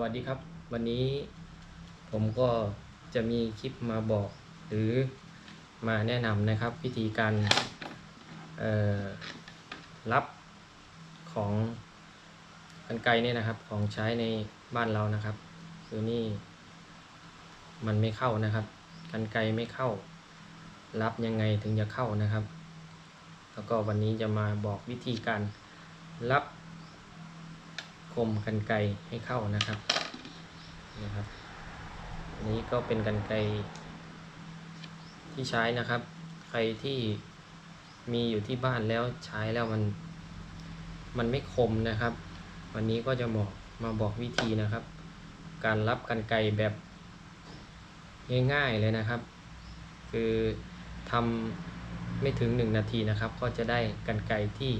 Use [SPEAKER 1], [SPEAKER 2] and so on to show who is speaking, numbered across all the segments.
[SPEAKER 1] วัสดีครับ วันนี้ผมก็จะมีคลิปมาบอก หรือมาแนะนำนะครับ วิธีการรับของกันไกรเนี่ยนะครับ ของใช้ในบ้านเรานะครับคือนี่มันไม่เข้านะครับกันไกรไม่เข้า รับยังไงถึงจะเข้านะครับ แล้วก็วันนี้จะมาบอกวิธีการรับ คมกันไกให้เข้านะครับนะครับนี้ก็เป็นกันไกที่ใช้นะครับ ใครที่มีอยู่ที่บ้านแล้วใช้แล้วมัน มันไม่คมนะครับ วันนี้ก็จะบอกมาบอกวิธีนะครับ การรับกันไกแบบง่ายๆเลยนะครับ คือทำไม่ถึงหนึ่งนาทีนะครับ ก็จะได้กันไกที่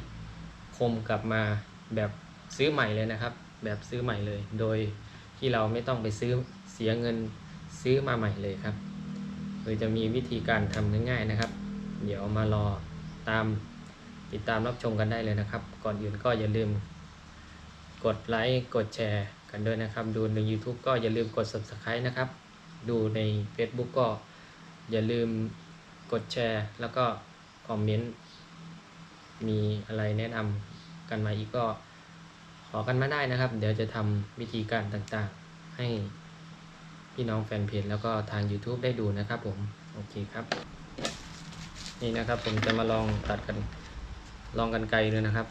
[SPEAKER 1] คมกลับมาแบบ ซื้อใหม่เลยนะครับ แบบซื้อใหม่เลย โดยที่เราไม่ต้องไปซื้อเสียเงินซื้อมาใหม่เลยครับโดยจะมีวิธีการทำง่ายๆนะครับ เดี๋ยวมารอตามติดตามรับชมกันได้เลยนะครับ ก่อนอื่นก็อย่าลืม กดไลค์กดแชร์กันด้วยนะครับ ดูใน YouTube ก็อย่าลืมกด Subscribe นะครับ ดูใน Facebook ก็อย่าลืมกดแชร์ แล้วก็คอมเมนต์มีอะไรแนะนำกันมาอีกก็ อกันมาได้นะครับ เดี๋ยวจะทำวิธีการต่างๆ ให้พี่น้องแฟนเพจแล้วก็ทาง YouTube ได้ดูนะครับผม โอเคครับ นี่นะครับผมจะมาลองตัดกัน ลองกันไกลเลยนะครับ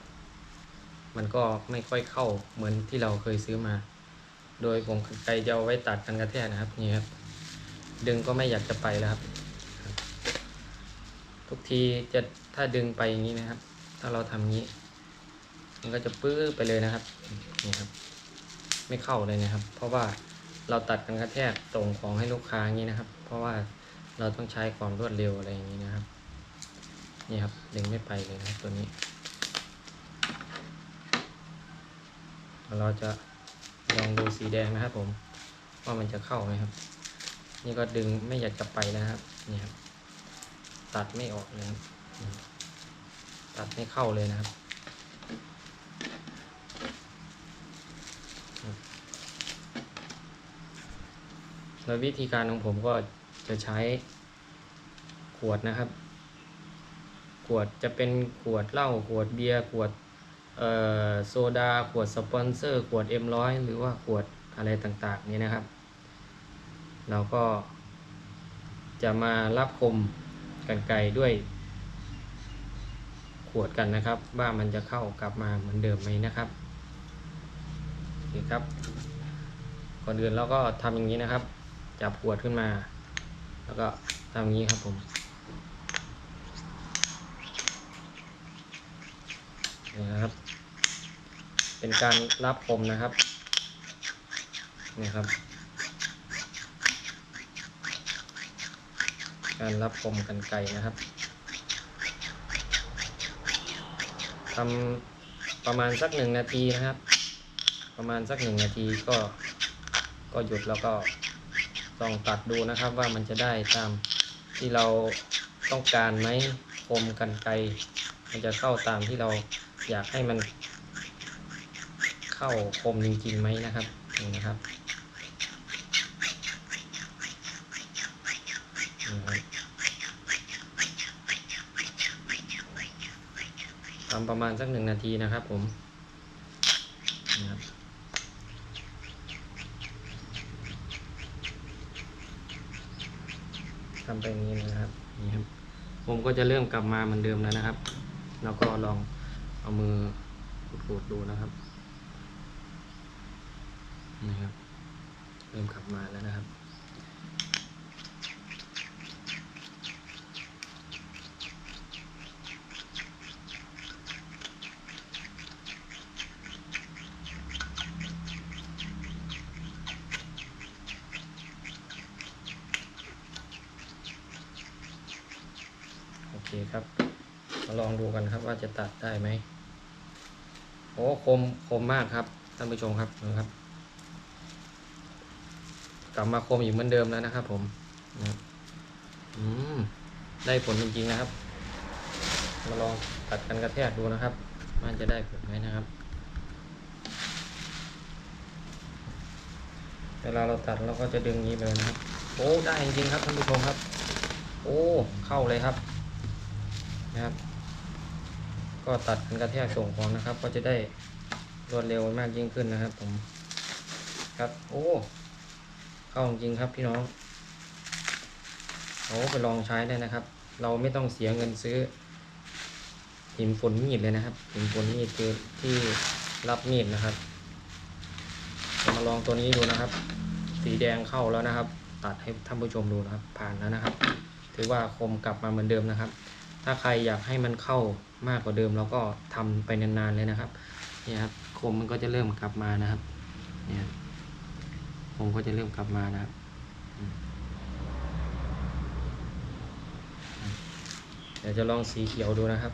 [SPEAKER 1] มันก็ไม่ค่อยเข้าเหมือนที่เราเคยซื้อมา โดยผมกันไกลจะเอาไว้ตัดกันกระแทกนะครับนี่ครับ ดึงก็ไม่อยากจะไปแล้วครับ ทุกทีจะถ้าดึงไปอย่างนี้นะครับ ถ้าเราทำอย่างนี้ มันก็จะปื้อไปเลยนะครับนี่ครับ ไม่เข้าเลยนะครับ เพราะว่าเราตัดกันกระแทกส่งของให้ลูกค้าอย่างนี้นะครับ เพราะว่าเราต้องใช้ความรวดเร็วอะไรอย่างนี้นะครับ นี่ครับดึงไม่ไปเลยนะครับตัวนี้ เราจะลองดูสีแดงนะครับ ผม ว่ามันจะเข้าไหมครับ นี่ก็ดึงไม่อยากจะไปนะครับ นี่ครับ ตัดไม่ออกเลยครับ ตัดไม่เข้าเลยนะครับ แล้ววิธีการของผมก็จะใช้ขวดนะครับ ขวดจะเป็นขวดเหล้าขวดเบียร์ขวดโซดา ขวดสปอนเซอร์ ขวด M100 หรือว่าขวดอะไรต่างๆ นี้นะครับ เราก็จะมารับคมกันไกลด้วย ขวดกันนะครับ ว่ามันจะเข้ากลับมาเหมือนเดิมไหมนะครับโอเคครับ ก่อนอื่นเราก็ทำอย่างนี้นะครับ จับขวดขึ้นมา แล้วก็ทำอย่างนี้ครับผมนี่นะครับ เป็นการรับคมนะครับนี่ครับ การรับคมกันไกลนะครับทำประมาณสักหนึ่งนาทีนะครับ ประมาณสักหนึ่งนาทีก็ก็หยุดแล้วก็ ต้องตัดดูนะครับว่ามันจะได้ตามที่เราต้องการไหมคมกันไกลมันจะเข้าตามที่เราอยากให้มัน เข้าคมจริงๆไหมนะครับนี่นะครับทำประมาณสักหนึ่งนาทีนะครับผมนะครับ ทำไปนี้นะครับนี่ครับ ผมก็จะเริ่มกลับมาเหมือนเดิมแล้วนะครับ แล้วก็ลองเอามือขูดๆดูนะครับนะครับ เริ่มกลับมาแล้วนะครับ คครับ มาลองดูกันครับว่าจะตัดได้ไหมโอ้คมคมมากครับท่านผู้ชมครับนะครับ กลับมาคมอยู่เหมือนเดิมแล้วนะครับผมนะอืมได้ผลจริงๆนะครับ มาลองตัดกันกระแทกดูนะครับ มันจะได้ผลไหมนะครับ เวลาเราตัดเราก็จะดึงอย่างนี้ไปนะครับ โอ้ได้จริงๆครับท่านผู้ชมครับ โอ้เข้าเลยครับ นะครับ ก็ตัดกันกระแทกส่งของนะครับ ก็จะได้รวดเร็วมากยิ่งขึ้นนะครับ ผมครับโอ้เข้าจริงครับพี่น้องโอ้ไปลองใช้ได้นะครับ เราไม่ต้องเสียเงินซื้อหินฝนมีดเลยนะครับหินฝนมีดคือที่รับมีดนะครับมาลองตัวนี้ดูนะครับ สีแดงเข้าแล้วนะครับ ตัดให้ท่านผู้ชมดูนะครับ ผ่านแล้วนะครับ ถือว่าคมกลับมาเหมือนเดิมนะครับ ถ้าใครอยากให้มันเข้ามากกว่าเดิมเราก็ทำไปนานๆเลยนะครับนี่ครับคมมันก็จะเริ่มกลับมานะครับเนี่ยครับคมก็จะเริ่มกลับมานะครับเดี๋ยวจะลองสีเขียวดูนะครับ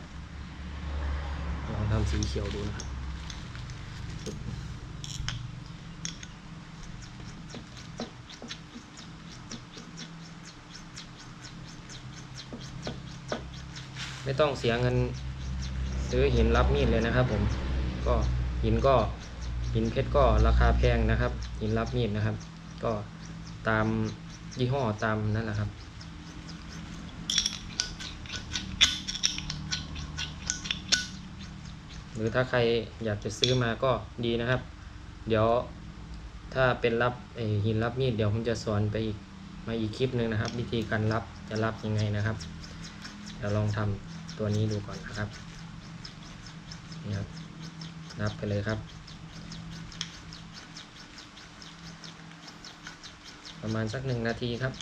[SPEAKER 1] ลองทำสีเขียวดูนะครับ ไม่ต้องเสียเงินซื้อหินรับมีดเลยนะครับ ผมก็หินก็หินเพชรก็ราคาแพงนะครับ หินรับมีดนะครับ ก็ตามยี่ห้อตามนั่นแหละครับหรือถ้าใครอยากจะซื้อมาก็ดีนะครับ เดี๋ยวถ้าเป็นรับหินรับมีดเดี๋ยวผมจะสอนไปอีกมาอีกคลิปหนึ่งนะครับ วิธีการรับจะรับยังไงนะครับเดี๋ยวลองทำ ตัวนี้ดูก่อนนะครับนี่ครับนับไปเลยครับ ประมาณสักหนึ่งนาทีครับ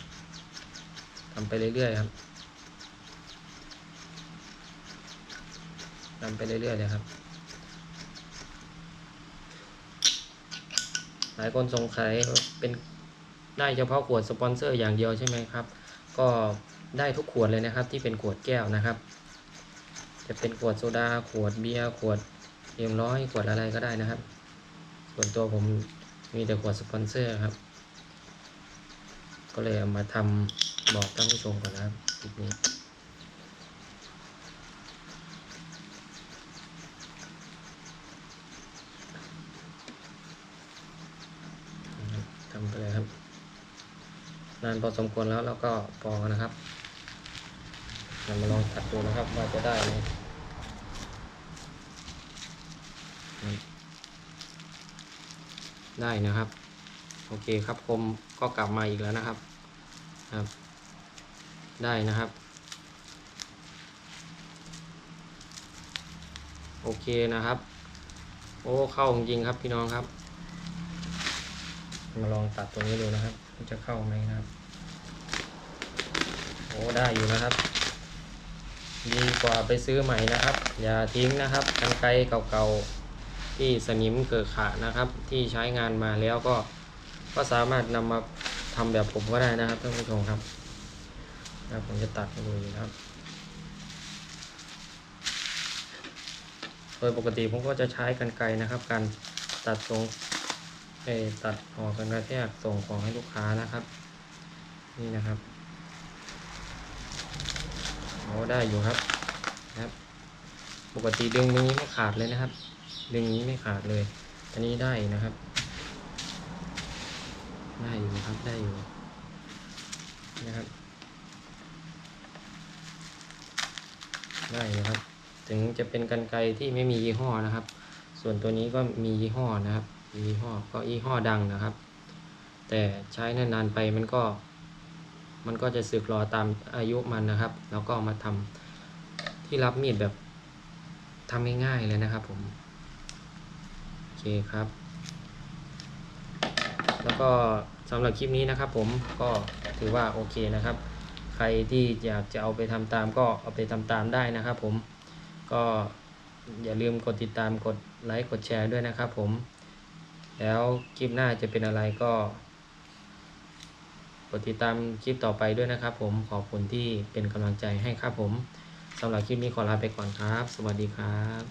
[SPEAKER 1] ทำไปเรื่อยๆครับทำไปเรื่อยๆเลยครับ หลายคนสงสัยว่าเป็นได้เฉพาะขวดสปอนเซอร์อย่างเดียวใช่ไหมครับ ก็ได้ทุกขวดเลยนะครับที่เป็นขวดแก้วนะครับ จะเป็นขวดโซดา ขวดเบียร์ ขวดเอ็มร้อยขวดอะไรก็ได้นะครับ ส่วนตัวผมมีแต่ขวดสปอนเซอร์ครับ ก็เลยเอามาทำบอกท่านผู้ชมก่อนนะครับคลิปนี้นะครับทำไปเลยครับ นานพอสมควรแล้วแล้วก็พอนะครับเรามาลองตัดดูนะครับว่าจะได้ไหม ได้นะครับ โอเคครับคมก็กลับมาอีกแล้วนะครับครับ ได้นะครับ โอเคนะครับ โอ้เข้าจริงครับพี่น้องครับ มาลองตัดตัวนี้ดูนะครับจะเข้าไหมนะครับ โอ้ได้อยู่นะครับดีกว่าไปซื้อใหม่นะครับ อย่าทิ้งนะครับกันไกรเก่าๆ ที่สนิมเกิดขานะครับ ที่ใช้งานมาแล้วก็ก็สามารถนำมาทำแบบผมก็ได้นะครับท่านผู้ชมครับนะผมจะตัดดูนะครับ โดยปกติผมก็จะใช้กันไกรนะครับ การตัดทรงเอ่อตัดออกกันกระแทกส่งของให้ลูกค้านะครับ นี่นะครับโอ้ได้อยู่ครับนะครับ ปกติดึงนี้ไม่ขาดเลยนะครับ ดึงนี้ไม่ขาดเลย อันนี้ได้นะครับ ได้อยู่ครับได้อยู่นะครับ ได้นะครับ ถึงจะเป็นกันไกที่ไม่มียี่ห้อนะครับ ส่วนตัวนี้ก็มียี่ห้อนะครับมียี่ห้อก็ยี่ห้อดังนะครับ แต่ใช้นานๆไปมันก็ มันก็จะสึกรอตามอายุมันนะครับ แล้วก็มาทำที่รับมีดแบบทำง่ายๆเลยนะครับผม เคครับ แล้วก็สำหรับคลิปนี้นะครับ ผมก็ถือว่าโอเคนะครับ ใครที่อยากจะเอาไปทำตามก็เอาไปทำตามได้นะครับ ผมก็อย่าลืมกดติดตามกดไลค์กดแชร์ด้วยนะครับ ผม แล้วคลิปหน้าจะเป็นอะไรก็กดติดตามคลิปต่อไปด้วยนะครับ ผมขอบคุณที่เป็นกำลังใจให้ครับผมสำหรับคลิปนี้ขอลาไปก่อนครับ สวัสดีครับ